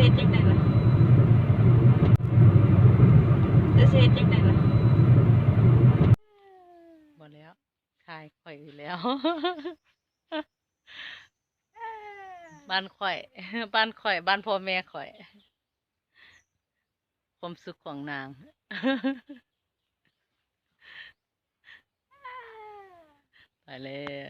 ฮ็ดจังไดล่ะจะสิเฮ็ดจังไดล่ะบ่แล้วคายข่อยอยู่แล้ว บ้านข่อย บ้านข่อย บ้านพ่อแม่ข่อย ความสุขของนางไปเลย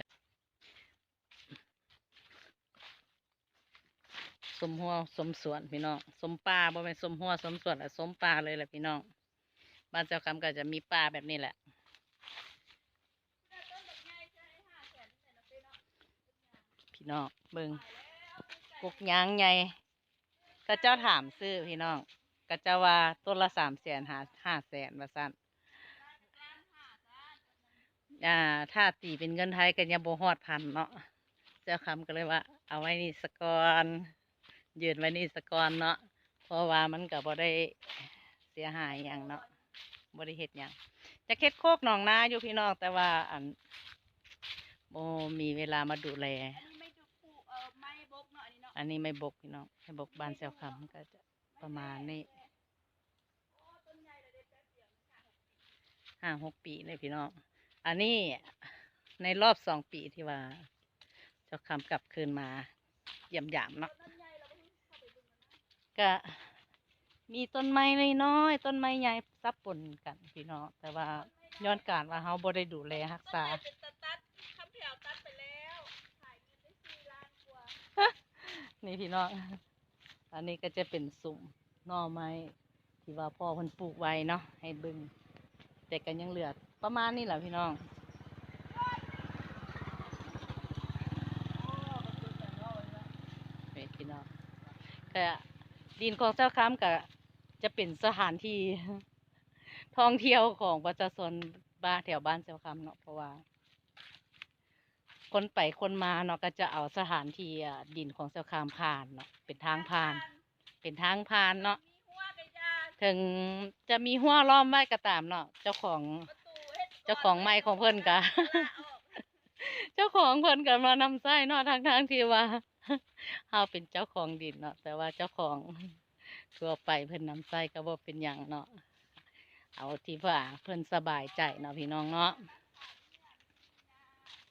สมหัวสมสวนพี่น้องสมป่าบ่แม่นสมหัวสมสวนอะสมป่าเลยแหละพี่น้องบ้านเจ้าคำก็จะมีป่าแบบนี้แหละพี่น้องเบิงกกยางใหญ่ก็เจ้าถามซื้อพี่น้องก็เจ้าว่าต้นละสามแสนหาห้าแสนว่าสั้นอ่า ถ้าตีเป็นเงินไทยก็ยังบ่ฮอดพันเนาะเจ้าคำก็เลยว่า เอาไว้นี่สกอน ยืนไว้นี่สกอนเนาะเพราะว่ามันก็บ่ได้เสียหายหยังเนาะบ่ได้เฮ็ดหยังจะเค็ดโคกหนองนาอยู่พี่น้องแต่ว่าอันบ่มีเวลามาดูแลอันนี้ไม่ดูปูเอ่อไม่บกเนาะอันนี้เนาะอันนี้ไม่บกพี่น้องไม่บกบานแซวคำก็จะประมาณนี้ห้าหกปีเลยพี่น้อง อันนี้ในรอบสองปีที่ว่าเจ้าคำกลับคืนมาเยี่ยมยามเนาะ ก็มีต้นไม้น้อยๆต้นไม้ใหญ่ซับปนกันพี่น้องแต่ว่าย้อนการว่าเขาบ่ได้ดูแลรักษาเป็นตัดตัดคำแถวตัดไปแล้วขายเงินได้สี่ล้านกว่านี่พี่น้อง อันนี้ก็จะเป็นสุ่มหน่อไม้ที่ว่าพ่อเพิ่นปลูกไว้เนาะให้เบึงแต่กันยังเหลือประมาณนี้แหละพี่น้องนี่พี่น้องก็ ดินของเจ้าค้ำก็จะเป็นสถานที่ท่องเที่ยวของประชาชนบ้านแถวบ้านเจ้าค้ำเนาะเพราะว่า คนไปคนมาเนาะก็จะเอาสถานที่ดินของเจ้าคามผ่านเนาะเป็นทางผ่าน เป็นทางผ่านเนาะถึงจะมีหัวล้อมไว้ก็ตามเนาะเจ้าของเจ้าของไม้ของเพิ่อนกะเจ้าของเพิ่อนก็มานำไส้เนาะทางทางที่ว่า เฮาเป็นเจ้าของดินเนาะแต่ว่าเจ้าของทั่วไปเพิ่นนำไส้ก็บ่เป็นหยังเนาะเอาที่ว่าเพิ่นสบายใจเนาะพี่น้องเนาะ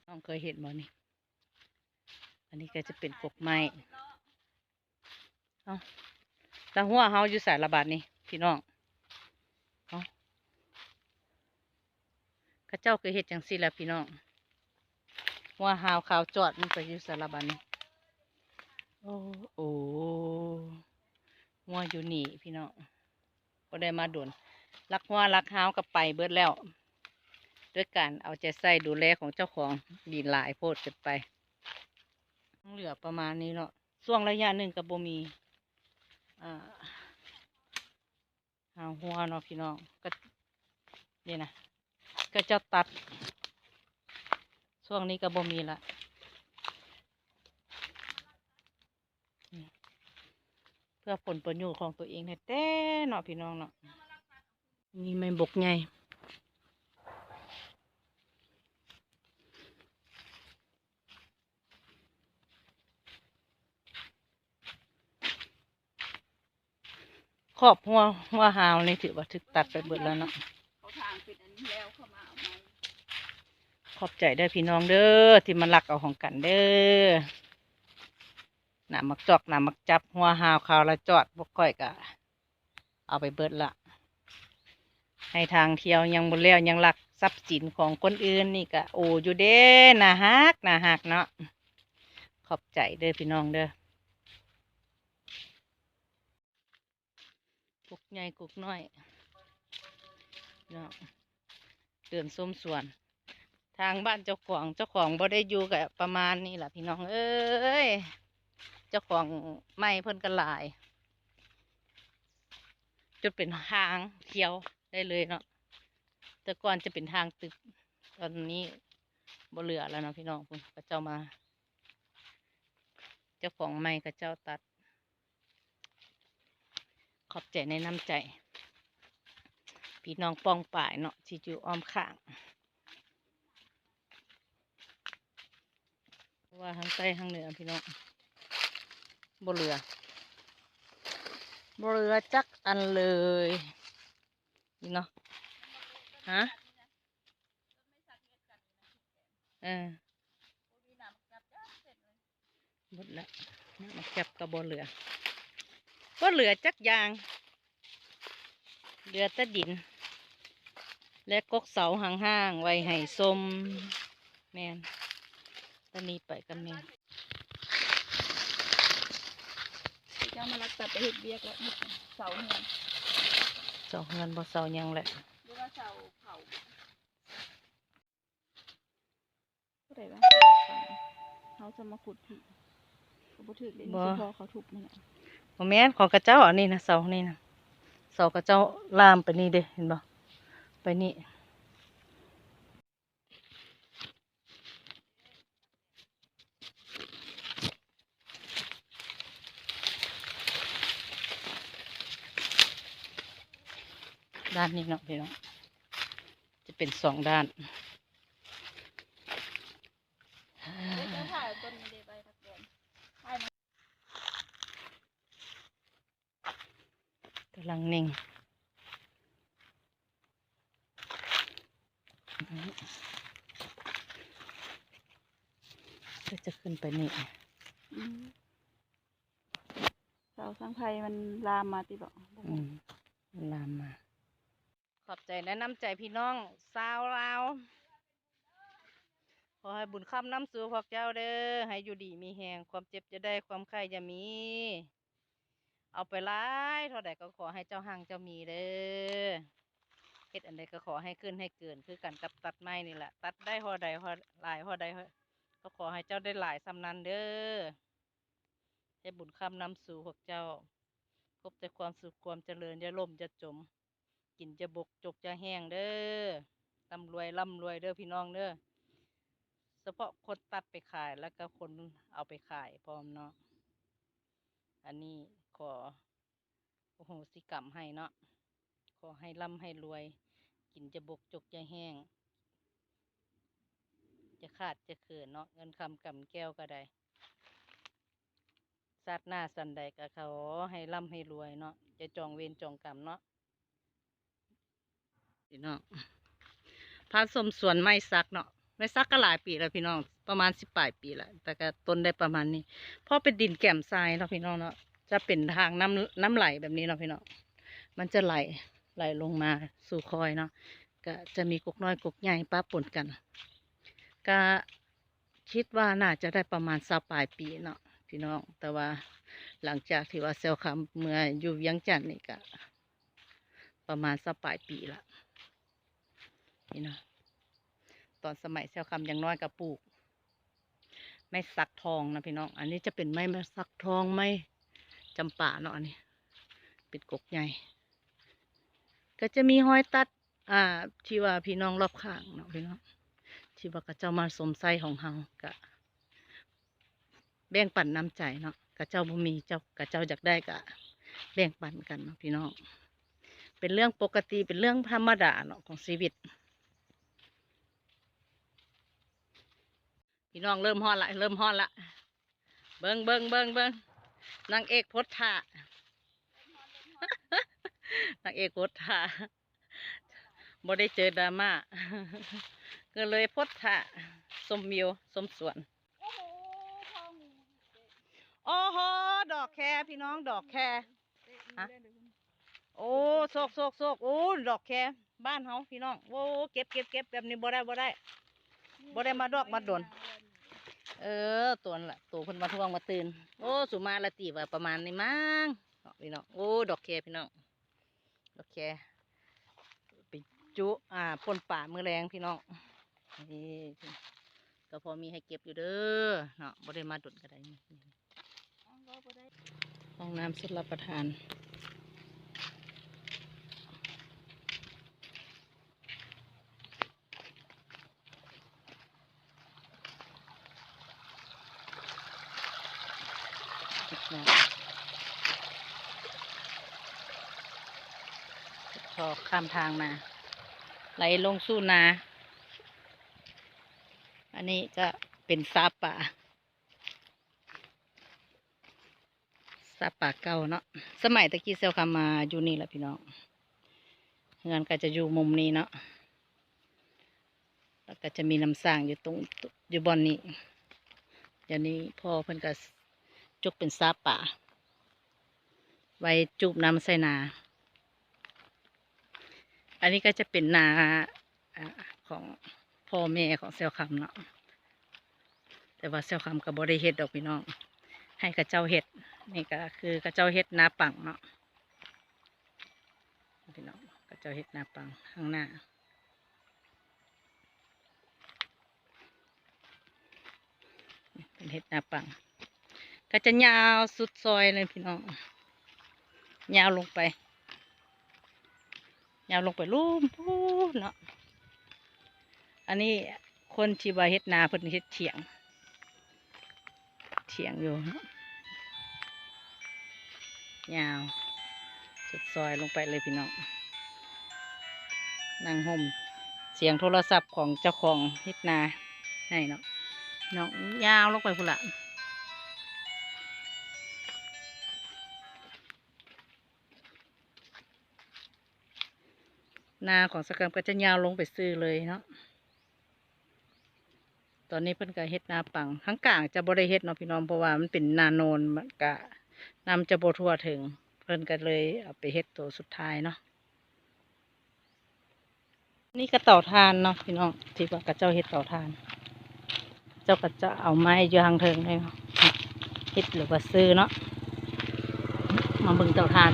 น้องเคยเห็นบ่นี่อันนี้ก็จะเป็นกกไม้เอาแล้วหัวเฮาอยู่สายระบาดนี่พี่น้องเอาเข้าเจ้าเคยเห็ดจังซี่แหละพี่น้องหัวหาวขาวจอดมันก็อยู่สารบาดนี่ โอ้โอ้หัวอยู่นี่พี่น้องก็ได้มาด่วนรักหัวรักหากับไปเบิดแล้ว ด้วยการเอาใจใส่ดูแลของเจ้าของดีหลายโพดเกินไป เหลือประมาณนี้เนาะช่วงระยะหนึ่งกับโบมีอ่าหาหัวเนาะพี่น้องก็นี่นะก็จะตัด ช่วงนี้กับโบมีละอืมเพื่อผลประโยชน์ของตัวเองแท้ๆเนาะพี่น้องเนาะนี่ไม่บกไงขอบหัวหัวหาวนี่ถือว่าถึกตัดไปเบิดแล้วเนาะเขาทางปิดอันนี้แล้วเข้ามาเอาไม้ขอบใจเด้อพี่น้องเด้อที่มาลักเอาของกันเด้อห นามักจอกหนามักจับหัวหาวขาวละจอดบกค่อยกะเอาไปเบิดละ ให้ทางเที่ยวยังบนแล้วยังลักทรัพย์สินของคนอื่นนี่กะโอ้อยู่เด้นาฮักนาฮักเนาะขอบใจเด้อพี่น้องเด้อกุกใหญ่กุกน้อยเนาะเดินส้มส่วน ทางบ้านเจ้าของเจ้าของบ่ได้อยู่กับประมาณนี้แหละพี่น้องเอ้ย เจ้าของไม่เพิ่นกันหลาย จนเป็นทางเที่ยวได้เลยเนาะแต่ก่อนจะเป็นทางตึก ตอนนี้บ่เหลือแล้วเนาะพี่น้องพุ่นก็เจ้ามา เจ้าของไม่ก็เจ้าตัด ขอบใจในน้ำใจ พี่น้องป้องป่ายเนาะที่อยู่อ้อมข้างว่าทั้งใต้ทั้งเหนือพี่น้อง บเหลือบเหลือจักอันเลยนี่เนาะฮะเออมีน้ำกับจ้าเสร็จเลยหมดละน้ำมันแคบก็บ่เหลือบ่เหลือจักยาง เหลือต่ดิน และกกเสาห่างๆไว้ให้สมแมนตอนนี้ไปกันแมน เจ้า มารักตัดไปเห็ดเบียกแล้วเฮ็ดเสาเงินเสาเงินบ่เสาหยังแหละหรือว่าเสาเผาก็ได้ปะเขาจะมาขุดผิดเขาบ่ถือเลยนี่เฉพาะเขาถูกนี่แหละบ่แม่นของกระเจ้าอันนี้นะเสานี่นะเสากระเจ้าลามไปนี่เด้เห็นบ่ไปนี่ ด้านนี้เนาะพี่น้องจะเป็นสองด้านเดี๋ยวจะถ่ายต้นนี้ได้ไปทักเดือนถ่ายมากำลังนิ่งก็จะขึ้นไปนี่อืมเสาสังไพมันลามมาติบอกอืมลามมาข อบใจแนะนำใจพี่น้องสาวลาวขอให้บุญคำน้ำสู่พวกเจ้าเด้อให้อยู่ดีมีแหงความเจ็บจะได้ความไข้จะมี เอาไปไล่เท่าใดก็ขอให้เจ้าห่างเจ้ามีเด้อเฮ็ดอันใดก็ขอให้ขึ้นให้เกินคือกันกับตัดไม้นี่แหละตัดได้หอใดหอหลายหอใดก็ขอให้เจ้าได้หลายสำนันเด้อให้บุญคำนำสู่พวกเจ้า พบแต่ความสุขความเจริญอย่าล่มอย่าจม กินจะบกจกจะแห้งเด้อร่ำรวยร่ำรวยเด้อพี่น้องเด้อเฉพาะคนตัดไปขายแล้วก็คนเอาไปขายพร้อมเนาะอันนี้ขอโอ้โหสิกรรมให้เนาะขอให้ร่ำให้รวย กินจะบกจกจะแห้ง จะขาดจะเขินเนาะเงินคำกำแก้วก็ได้ซาดหน้าสันใดก็เขาให้ร่ำให้รวยเนาะจะจองเวรจองกรรมเนาะ พี่น้องพาสมสวนไม้ซักเนาะไม้ซักก็หลายปีแล้วพี่น้องประมาณสิบปลายปีแล้วแต่ก็ต้นได้ประมาณนี้พราะเป็นดินแก่มทรายเนาะพี่น้องเนาะจะเป็นทางน้ำน้ำไหลแบบนี้เนาะพี่น้องมันจะไหลไหลลงมาสู่คอยเนาะก็จะมีกกน้อยกกใหญ่ป้าปนกัน ก็คิดว่าน่าจะได้ประมาณสักปลายปีเนาะพี่น้อง แต่ว่าหลังจากที่ว่าเซลคำเมื่ออยู่ยังจันน์นี่ก็ประมาณสักปลายปีละ นี่นะตอนสมัยเซลคำยังน้อยกับปลูก ไม้สักทองนะพี่น้อง อันนี้จะเป็นไม้สักทองไม้จำป่าเนาะอันนี้ป็นกกใหญ่ ก็จะมีห้อยตัด อ่าที่ว่าพี่น้องรอบข้างเนาะพี่น้องที่ว่าก็เจ้ามาสมไส้ของเฮากะแบ่งปันน้ำใจเนาะกะเจ้าบ่มีเจ้ากะเจ้าอยากได้กะแบ่งปันกันเนาะพี่น้องเป็นเรื่องปกติเป็นเรื่องธรรมดาเนาะของชีวิต พี่น้องเริ่มฮอดละเริ่มฮอดละเบิงเบิงเบิงเบิงนางเอกพธท่านางเอกพธท่าบ่ได้เจอดราม่าก็เลยพธท่าสมวิวสมสวนโอ้โหทองโอ้โหดอกแคพี่น้องดอกแคฮะโอ้โศกโศกโศกโอ้ดอกแคบ้านเฮาพี่น้องโอ้เก็บเก็บเก็บแบบนี้บ่ได้บ่ได้ บ่ได้มาดอกมาดน เออ ตัวนั่นละตัวเพิ่นมาทวงมาตื่น โอ้สุมาละตีว่าประมาณนี้มั้งเนาะพี่น้อง โอ้ ดอกแคพี่น้อง ดอกแคไปจุ อ่าปนป่ามือแรงพี่น้อง นี่ก็พอมีให้เก็บอยู่เด้อ เนาะบ่ได้มาดนก็ได้นี่ห้องน้ำสุดรับประทาน พอข้ามทางมา ไหลลงสู่นา อันนี้ก็เป็นซาป่าซาป่าเก่าเนาะ สมัยตะกี้เซลคำมาอยู่นี่แหละพี่น้องเงินก็จะอยู่มุมนี้เนาะ แล้วก็จะมีน้ำสร้างอยู่ตรงอยู่บอนนี้เดี๋ยวนี้พ่อเพิ่นก็ จุกเป็นซาป่า ไว้จูบน้ำใส่นา อันนี้ก็จะเป็นนาอ่าของพ่อแม่ของเซลคำเนาะ แต่ว่าเซลคำกับบริเฮ็ดดอกพี่น้อง ให้กระเจ้าเฮ็ด นี่ก็คือกระเจ้าเฮ็ดนาปังเนาะ พี่น้องกระเจ้าเฮ็ดนาปังข้างหน้าเป็นเฮ็ดนาปัง ก็จะยาวสุดซอยเลยพี่น้อง ยาวลงไป ยาวลงไปลุ่มพูนเนาะ อันนี้คนที่ว่าเฮ็ดนาเพิ่นเฮ็ดเถียง เถียงอยู่ ยาว สุดซอยลงไปเลยพี่น้องนั่งห่มเสียงโทรศัพท์ของเจ้าของเฮ็ดนาให้เนาะเนาะยาวลงไปพุ่นละ นาของสกรรมก็จะยาวลงไปซื้อเลยเนาะตอนนี้เพิ่นก็เฮ็ดนาปังทั้งกลางจะบ่ได้เฮ็ดเนาะพี่น้องเพราะว่ามันเป็นนาโนนก็น้ำจะบทั่วถึง เพิ่นก็เลยเอาไปเฮ็ดตัวสุดท้ายเนาะนี่ก็เต่าทานเนาะพี่น้องที่ว่ากระเจ้าเฮ็ดเต่าทาน เจ้าก็จะเอาไม้อยู่ทางเทิงเลยเนาะเฮ็ดหรือว่าซื้อเนาะมาเบิ่งเต่าทาน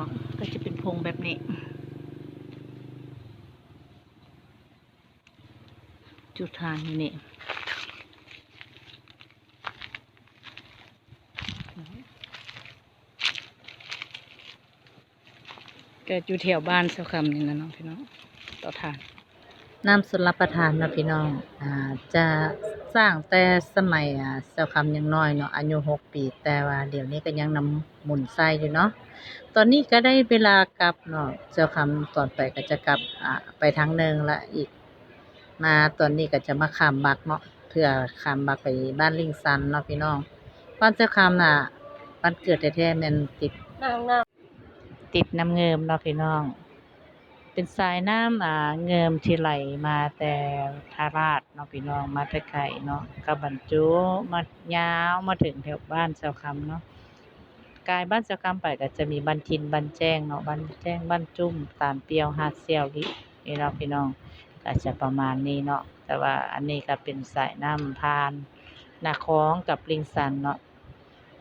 องก็จะเป็นพ งแบบนี้ จุดทานอยู่นี่เกิดอยู่แถวบ้านเสาคำนี่นะน้องพี่น้องต่อทานน้ำสลับประทานนะพี่น้อง อ่า จะ สร้างแต่สมัยอ่าเจ้าคำยังน้อยเนาะอายุหกปี แต่ว่าเดี๋ยวนี้ก็ยังนำหมุนไส้อยู่เนาะตอนนี้ก็ได้เวลากลับเนาะเจ้าคำตอนไปก็จะกลับอ่าไปทางหนึ่งละอีก มาตอนนี้ก็จะมาข้ามบักเนาะเพื่อข้ามบักไปบ้านลิงซันเนาะพี่น้องบ้านเจ้าคำน่ะบ้านเกิดแท้ๆแมันติดติดน้ำเงิมเนาะพี่น้อง เป็นสายน้ำอ่าเงิมที่ไหลมาแต่ทาราชเนาะพี่น้องมาแต่ไกลเนาะกับบรรจุมายาวมาถึงแถวบ้านเจ้าคำเนาะกายบ้านเจ้าคำไปก็จะมีบันทินบันแจ้งเนาะบันแจ้งบันจุ่มตามเปียวหาดเซียวลินี่เนาะพี่น้องก็จะประมาณนี้เนาะแต่ว่าอันนี้ก็เป็นสายน้ำพานนาคองกับลิงซันเนาะ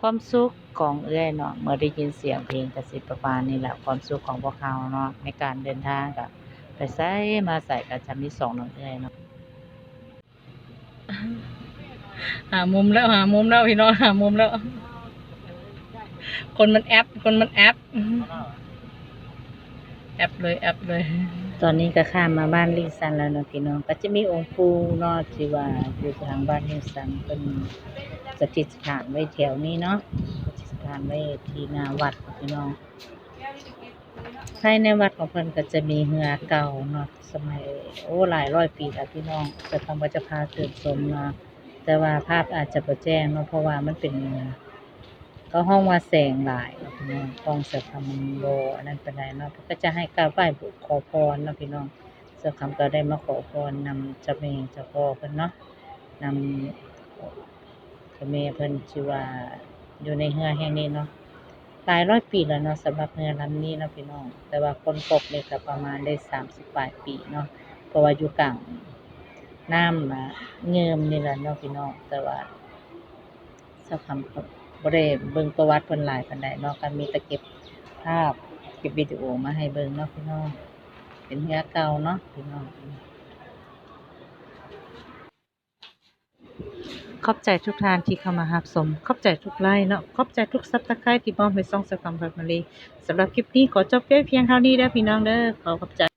ความสุขของเอื้อยเนาะเมื่อได้ยินเสียงเพลงกสิประมาณนี่แหละความสุขของพวกเขาเนาะในการเดินทางกับไปใส่มาใส่กับจะมีสองน้องเอื้อยเนาะหามุมแล้วหามุมแล้วพี่น้องหามุมแล้ว คนมันแอปคนมันแอปแอปเลยแอปเลย ตอนนี้ก็ข้ามมาบ้านลิงซันแล้วเนาะพี่น้องก็จะมีองค์ปู่เนาะที่ว่าอยู่ทางบ้านลิงซันเป็น สถิตสถานไว้แถวนี้เนาะสถิตสถานไว้ที่หน้าวัดพี่น้องภายในวัดของเพิ่นก็จะมีเหือเก่าเนาะสมัยโอ้หลายร้อยปีแล้วพี่น้องจะทำว่าจะพาเติมสมเนาะแต่ว่าภาพอาจจะบ่แจ้งเนาะเพราะว่ามันเป็นก็ห้องว่าแสงหลายพี่น้องต้องเสพมันบ่อันนั้นเปานใดเนาะก็จะให้กราบไหว้ขอพรเนาะพี่น้องเจ้าคำก็ได้มาขอพรนำเจ้าแม่เจ้าพ่อเพิ่นเนาะนำ ก็แม่เพิ่นชื่อว่าอยู่ในเรือแห่งนี้เนาะหลายร้อยปีแล้วเนาะสำหรับเรือลำนี้เนาะพี่น้อง แต่ว่าคนพบนี่ยก็ประมาณได้สามสิบปลายปีเนาะเพราะว่าอยู่กลางน้ำนะเงิมนี่แหละเนาะพี่น้องแต่ว่าสักคำบ่ได้เบิ่งประวัติเพิ่นหลายปานใดเนาะก็มีแต่เก็บภาพเก็บวิดีโอมาให้เบิ่งเนาะพี่น้องเป็นเรือเก่าเนาะพี่น้อง ขอบใจทุกท่านที่เข้ามาหับสม ขอบใจทุกไลน์เนาะ ขอบใจทุกซับสไคร้ที่มอบให้ซ่องสกรรมพัฒนาสำหรับคลิปนี้ขอจบแค่เพียงเท่านี้เด้วพี่น้องเด้อ ขอขอบใจ